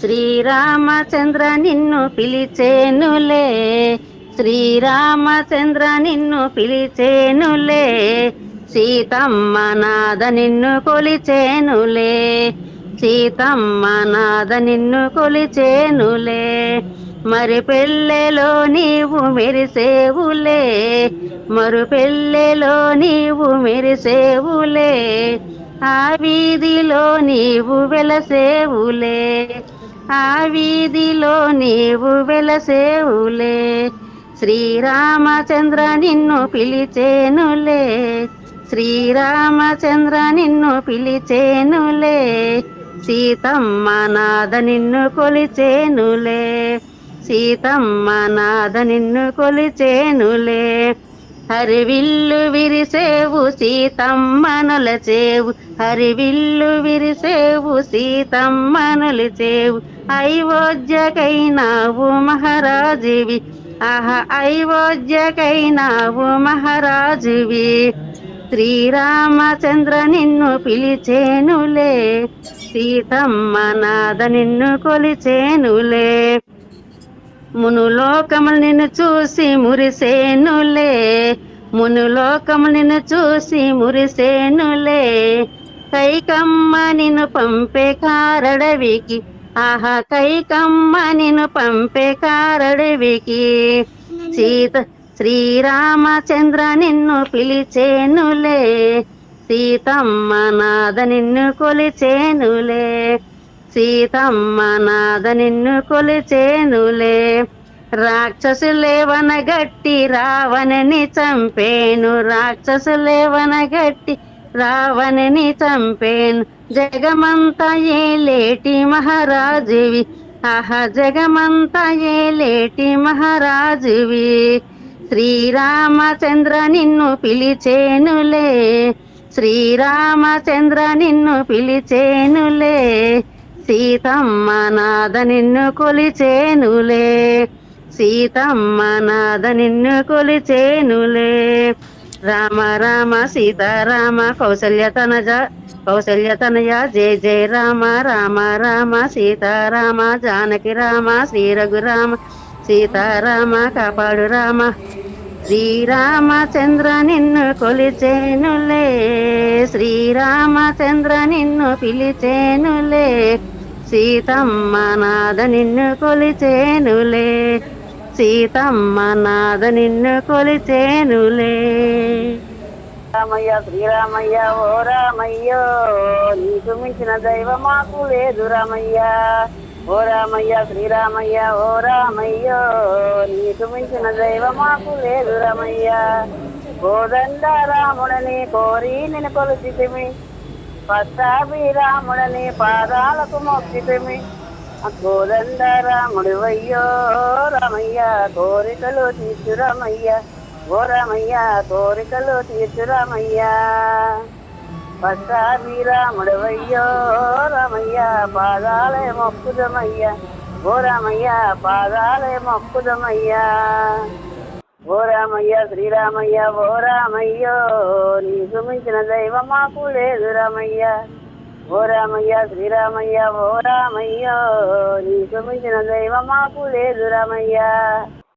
శ్రీరామచంద్ర నిన్ను పిలిచేనులే. శ్రీరామచంద్ర నిన్ను పిలిచేనులే. సీతమ్మ నాద నిన్ను కొలిచేనులే. సీతమ్మ నాద నిన్ను కొలిచేనులే. మరి పెళ్ళెలో నీవు మెరిసేవులే. మరు పెళ్ళెలో నీవు మెరిసేవులే. ఆ వీధిలో నీవు వెలసేవులే. ఆ వీధిలో నీవు వెలసేవులే. శ్రీరామచంద్ర నిన్ను పిలిచేనులే. శ్రీరామచంద్ర నిన్ను పిలిచేనులే. సీతమ్మ నాద నిన్ను కొలిచేనులే. సీతమ్మ నాద నిన్ను కొలిచేనులే. హరివిల్లు విరిసేవు సీతమ్మనులచేవు హరివిల్లు విరిసేవు సీతమ్మనులచేవు ఐవోజ్యకైనావు మహారాజువి. ఆహ ఐవోజ్యకైనావు మహారాజువి. శ్రీరామచంద్ర నిన్ను పిలిచేనులే. సీతమ్మ నాద నిన్ను కొలిచేనులే. మునులోకములు నిన్ను చూసి మురిసేనులే. మునులోకములు నిన్ను చూసి మురిసేనులే. కైకమ్మ నిన్ను పంపే కారడవికి ఆహా కైకమ్మ నిన్ను పంపే కారడవికి. సీత శ్రీరామచంద్ర నిన్ను పిలిచేనులే. సీతమ్మ నాద నిన్ను కొలిచేనులే. సీతమ్మ నాద నిన్ను కొలిచేనులే. రాక్షసులేవన గట్టి రావణని చంపేను. రాక్షసులేవన గట్టి రావణని చంపేను. జగమంతా ఏలేటి మహారాజువి? ఆహా జగమంతా ఏలేటి మహారాజువి? శ్రీరామచంద్ర నిన్ను పిలిచేనులే. శ్రీరామచంద్ర నిన్ను పిలిచేనులే. సీతమ్మ నాద నిన్ను కొలిచేనులే. సీతమ్మ నాద నిన్ను కొలిచేనులే. రామ రామ సీతారామ కౌశల్య తనజ కౌశల్య తనయ జయ జయ రామ రామ రామ సీతారామ జానకి రామ శ్రీ రఘురామ సీతారామ కాపాడు రామ శ్రీరామచంద్ర నిన్ను కొలిచేనులే. శ్రీరామచంద్ర నిన్ను పిలిచేనులే. సీతమ్మ నాద నిన్ను కొలిచేనులే. సీతమ్మ నాద నిన్ను కొలిచేనులే. రామయ్య శ్రీరామయ్య ఓ రామయ్యో నీకు మించిన దైవం మాకు లేదు రామయ్య. ఓ రామయ్య శ్రీరామయ్య ఓ రామయ్యో నీకు మించిన దైవం మాకు లేదు రామయ్య. కోదండ రాముడని కోరి నేను కొలుచితిమి. పట్టాభిరాముడని పాదాలకు మొక్కితిమి గోదండ రాముడు అయ్యో రామయ్య కోరికలు తీర్చు రామయ్య. ఓ రామయ్య కోరికలు తీర్చు రామయ్య. పట్టాభి అయ్యో రామయ్య పాదాలే మొక్కుదమయ్య ఓ రామయ్య పాదాలే మొక్కుదమయ్యా రామయ్య శ్రీరామయ్య ఓ రామయ్యో నీకు మించిన దైవం మాకు లేదు రామయ్య. ఓ రామయ్య శ్రీరామయ్య ఓ రామయ్యో నీకు మించిన దైవం మాకు లేదు రామయ్య.